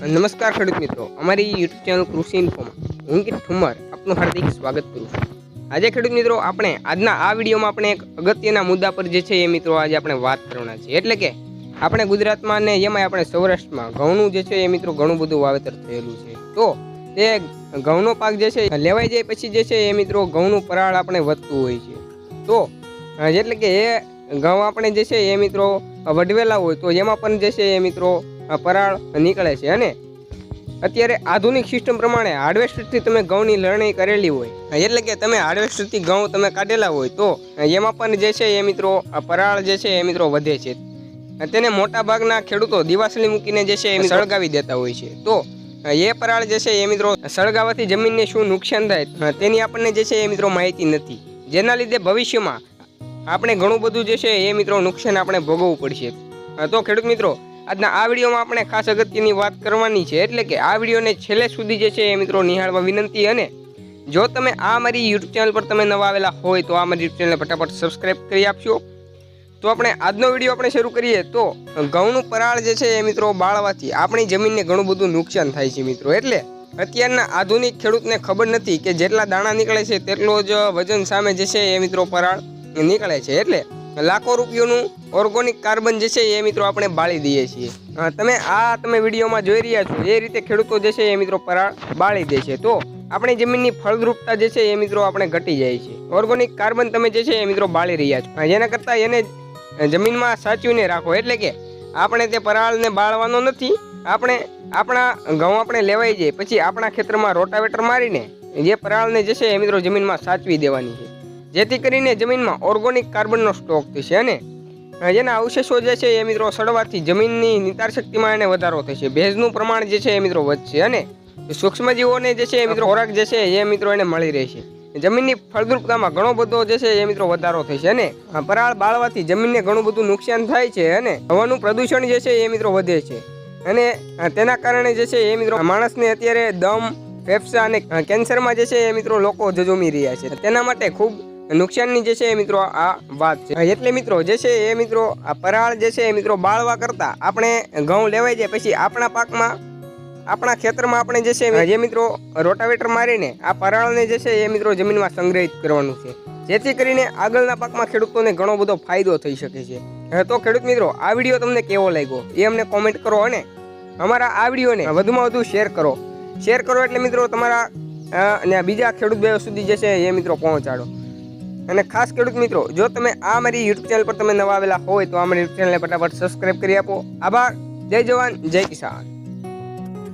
નમસ્કાર ખેડૂત મિત્રો, અમારી યુટ્યુબ ચેનલ કૃષિ ઇન્ફોમાં હું કિટ ઠુમર આપનું હાર્દિક સ્વાગત કરું છું. આજે ખેડૂત મિત્રો, આપણે આજના આ વિડીયોમાં આપણે એક અગત્યના મુદ્દા પર જે છે એ મિત્રો આજે આપણે વાત કરવાના છે એટલે કે આપણે ગુજરાતમાં અને એમાંય આપણે સૌરાષ્ટ્રમાં ઘઉંનું જે છે એ મિત્રો ઘણું બધું વાવેતર થયેલું છે. તો તે ઘઉંનો પાક જે છે લેવાઈ જાય પછી જે છે એ મિત્રો ઘઉંનું પરાળ આપણે વધતું હોય છે. તો એટલે કે એ ઘઉં આપણે જે છે એ મિત્રો વઢવેલા હોય તો એમાં પણ જે છે એ મિત્રો અ, પરાળ નીકળે છે અને અત્યારે આધુનિક સિસ્ટમ પ્રમાણે હાર્વેસ્ટરથી તમે ઘઉંની લણણી કરેલી હોય એટલે કે તમે હાર્વેસ્ટરથી ઘઉં તમે કાઢેલા હોય તો એમાં પણ જે છે એ મિત્રો આ પરાળ જે છે એ મિત્રો વધે છે. તેને મોટા ભાગના ખેડૂતો દિવાસળી મૂકીને જે છે એ સળગાવી દેતા હોય છે. તો એ પરાળ જે છે એ મિત્રો સળગાવવાથી જમીનને શું નુકસાન થાય તેની આપણને જે છે એ મિત્રો માહિતી નથી. જેના લીધે ભવિષ્યમાં આપણે ઘણું બધું જે છે એ મિત્રો નુકસાન આપણે ભોગવવું પડશે. તો ખેડૂત મિત્રો આજના આ વિડીયોમાં આપણે ખાસ અગત્યની વાત કરવાની છે, એટલે કે આ વિડીયોને છેલ્લે સુધી જે છે એ મિત્રો નિહાળવા વિનંતી અને જો તમે આ મારી યુટ્યુબ ચેનલ પર તમે નવા આવેલા હોય તો આ મારી યુટ્યુબ ચેનલને ફટાફટ સબસ્ક્રાઈબ કરી આપશો તો આપણે આજનો વીડિયો આપણે શરૂ કરીએ, તો ઘઉંનું પરાળ જે છે એ મિત્રો બાળવાથી આપણી જમીનને ઘણું બધું નુકસાન થાય છે મિત્રો, એટલે અત્યારના આધુનિક ખેડૂતને ખબર નથી કે જેટલા દાણા નીકળે છે તેટલો જ વજન સામે જે છે એ મિત્રો પરાળ નીકળે છે, એટલે લાખો રૂપિયોનું ઓર્ગોનિક કાર્બન જે છે એ મિત્રો આપણે બાળી દઈએ છીએ. તમે આ તમે વિડીયોમાં જોઈ રહ્યા છો, એ રીતે ખેડૂતો જે છે એ મિત્રો પરાળ બાળી દે છે. તો આપણી જમીનની ફળદ્રુપતા જે છે એ મિત્રો આપણે ઘટી જાય છે. ઓર્ગોનિક કાર્બન તમે જે છે એ મિત્રો બાળી રહ્યા છો. જેના કરતાં એને જમીનમાં સાચવીને રાખો. એટલે કે આપણે તે પરાળને બાળવાનો નથી, આપણે આપણા ઘઉં આપણે લેવાઈ જાય, પછી આપણા ખેતરમાં રોટાવેટર મારીને જે પરાળને જે છે એ મિત્રો જમીનમાં સાચવી દેવાની છે. જેથી કરીને જમીનમાં ઓર્ગોનિક કાર્બનનો સ્ટોક થશે અને જેના અવશેષો જે છે એ મિત્રો સડવાથી જમીનની નિતાર શક્તિમાં એને વધારો થશે. ભેજનું પ્રમાણ જે છે એ મિત્રો વધશે અને સૂક્ષ્મજીવોને જે છે એ મિત્રો ખોરાક જે છે એ મિત્રો એને મળી રહેશે. જમીનની ફળદ્રુપતામાં ઘણો બધો જે છે એ મિત્રો વધારો થશે અને પરાળ બાળવાથી જમીનને ઘણું બધું નુકસાન થાય છે અને હવાનું પ્રદૂષણ જે છે એ મિત્રો વધે છે. અને તેના કારણે જે છે એ મિત્રો માણસને અત્યારે દમ, ફેફસા અને કેન્સરમાં જે છે એ મિત્રો લોકો જજોમી રહ્યા છે. તેના માટે ખૂબ નુકસાનની જે છે એ મિત્રો આ વાત છે. એટલે મિત્રો જે છે એ મિત્રો આ પરાળ જે છે એ મિત્રો બાળવા કરતા આપણે ઘઉં લેવાઈ જાય પછી આપણા પાકમાં, આપણા ખેતરમાં આપણે જે છે જે મિત્રો રોટાવેટર મારીને આ પરાળને જે છે એ મિત્રો જમીનમાં સંગ્રહિત કરવાનું છે. જેથી કરીને આગળના પાકમાં ખેડૂતોને ઘણો બધો ફાયદો થઈ શકે છે. તો ખેડૂત મિત્રો, આ વીડિયો તમને કેવો લાગ્યો? એ અમને કોમેન્ટ કરો અને અમારા આ વિડીયોને વધુમાં વધુ શેર કરો. શેર કરો એટલે મિત્રો તમારા અને બીજા ખેડૂત ભાઈઓ સુધી જે છે એ મિત્રો પહોંચાડો. અને ખાસ ખેડૂત મિત્રો, જો તમે આ મારી યુટ્યુબ ચેનલ પર તમે નવા આવેલા હોય તો આ મારી યુટ્યુબ ચેનલને ફટાફટ સબસ્ક્રાઈબ કરી આપો. આભાર. જય જવાન, જય કિસાન.